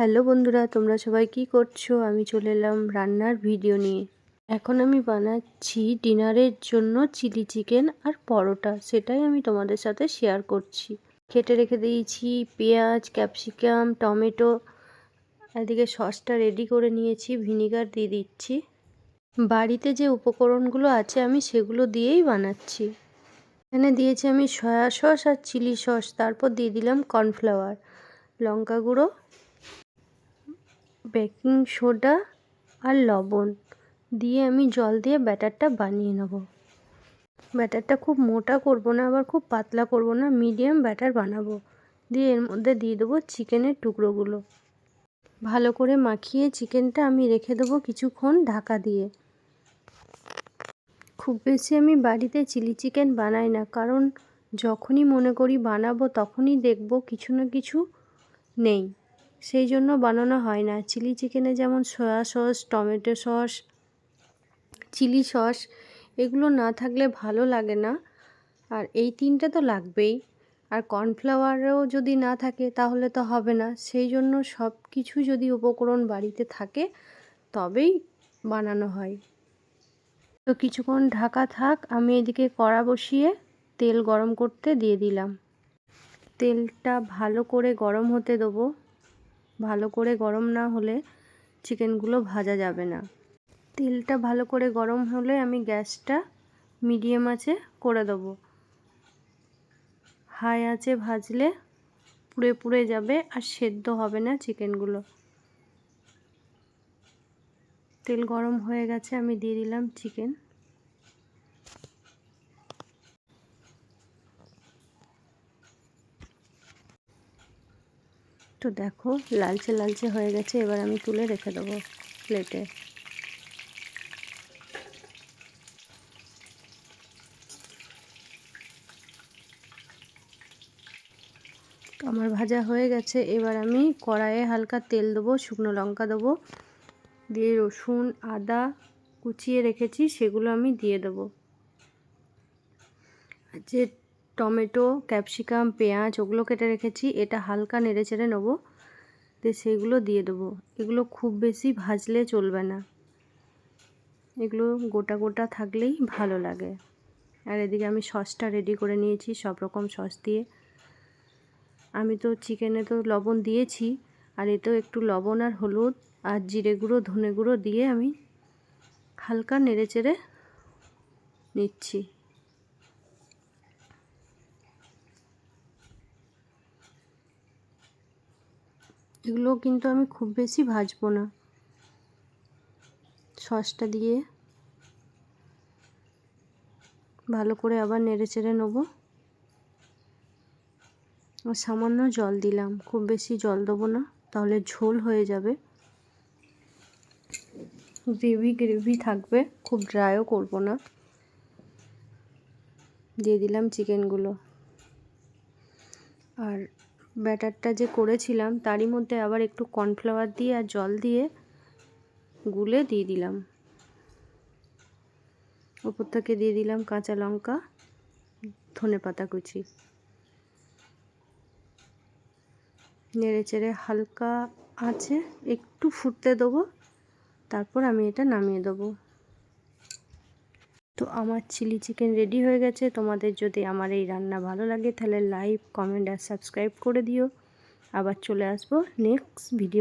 Hello বন্ধুরা, তোমরা সবাই কি করছ? আমি চলে এলাম রান্নার ভিডিও নিয়ে। এখন আমি বানাচ্ছি ডিনারের জন্য চিলি চিকেন আর পরোটা। সেটাই আমি তোমাদের সাথে শেয়ার করছি। কেটে রেখে দিয়েছি পেঁয়াজ ক্যাপসিকাম টমেটো। এদিকে সসটা রেডি করে নিয়েছি ভিনিগার দিয়ে দিচ্ছি। বাড়িতে যে উপকরণগুলো আছে, আমি সেগুলো দিয়েই বানাচ্ছি। এখানে দিয়েছি আমি সয়া সস আর চিলি সস, তারপর দিয়ে দিলাম কর্নফ্লাওয়ার, লঙ্কা গুঁড়ো বেকিং সোডা আর লবণ দিয়ে আমি জল দিয়ে ব্যাটারটা বানিয়ে নেব। ব্যাটারটা খুব মোটা করব না, আবার খুব পাতলা করব না, মিডিয়াম ব্যাটার বানাবো। দিয়ে এর মধ্যে দিয়ে দেবো চিকেনের টুকরোগুলো। ভালো করে মাখিয়ে চিকেনটা আমি রেখে দেবো কিছুক্ষণ ঢাকা দিয়ে। খুব বেশি আমি বাড়িতে চিলি চিকেন বানাই না, কারণ যখনই মনে করি বানাবো তখনই দেখব কিছু না কিছু নেই। সেই জন্য বানানো হয় না। চিলি চিকেনে যেমন soy sauce, tomato sauce, chilli sauce, এগুলো না থাকলে ভালো লাগে না। আর এই তিনটে তো লাগবেই। আর কর্নফ্লাওয়ারও যদি না থাকে তাহলে তো হবে না। সেই জন্য সব কিছু যদি উপকরণ বাড়িতে থাকে, তবেই বানানো হয়। তো কিছুক্ষণ ঢাকা থাক, আমি এদিকে কড়া বসিয়ে তেল গরম করতে দিয়ে দিলাম। তেলটা ভালো করে গরম হতে দেবো। ভালো করে গরম না হলে চিকেনগুলো ভাজা যাবে না। তেলটা ভালো করে গরম হলে আমি গ্যাসটা মিডিয়াম আছে করে দেবো। হাই আছে ভাজলে পুড়ে পুড়ে যাবে আর সেদ্ধ হবে না চিকেনগুলো। তেল গরম হয়ে গেছে, আমি দিয়ে দিলাম চিকেন। তো দেখো, লালচে লালচে হয়ে গেছে, এবার আমি তুলে রেখে দেবো প্লেটে আমার ভাজা হয়ে গেছে, এবার আমি কড়াইয়ে হালকা তেল দেবো, শুকনো লঙ্কা দেবো, দিয়ে রসুন, আদা কুচিয়ে রেখেছি, সেগুলো আমি দিয়ে দেবো। যে টমেটো, ক্যাপসিকাম, পেঁয়াজ, ওগুলো কেটে রেখেছি। এটা হালকা নেড়ে চেড়ে নেব। দিয়ে সেগুলো দিয়ে দেবো। এগুলো খুব বেশি ভাজলে চলবে না। এগুলো গোটা গোটা থাকলেই ভালো লাগে। আর এদিকে আমি সসটা রেডি করে নিয়েছি সব রকম সস দিয়ে। আমি তো চিকেনে তো লবণ দিয়েছি। আর এতেও একটু লবণ আর হলুদ আর জিরে গুঁড়ো, ধনে গুঁড়ো দিয়ে আমি হালকা নেড়ে চেড়ে নিচ্ছি। এগুলো কিন্তু আমি খুব বেশি ভাজবো না। সসটা দিয়ে ভালো করে আবার নেড়ে চেড়ে নেব। সামান্য জল দিলাম, খুব বেশি জল দেবো না, তাহলে ঝোল হয়ে যাবে। গ্রেভি গ্রেভি থাকবে, খুব ড্রাইও করব না। দিয়ে দিলাম চিকেনগুলো আর ব্যাটারটা যে করেছিলাম, তারই মধ্যে আবার একটু কর্নফ্লাওয়ার দিয়ে আর জল দিয়ে গুলে দিয়ে দিলাম। ওপর থেকে দিয়ে দিলাম কাঁচা লঙ্কা, ধনে পাতা কুচি। নেড়ে চেড়ে হালকা আছে, একটু ফুটতে দেবো, তারপর আমি এটা নামিয়ে দেবো। তো আমার চিলি চিকেন রেডি হয়ে গেছে। তোমাদের যদি আমার এই রান্না ভালো লাগে, তাহলে লাইক, কমেন্ট আর সাবস্ক্রাইব করে দিও। আবার চলে আসব নেক্সট ভিডিও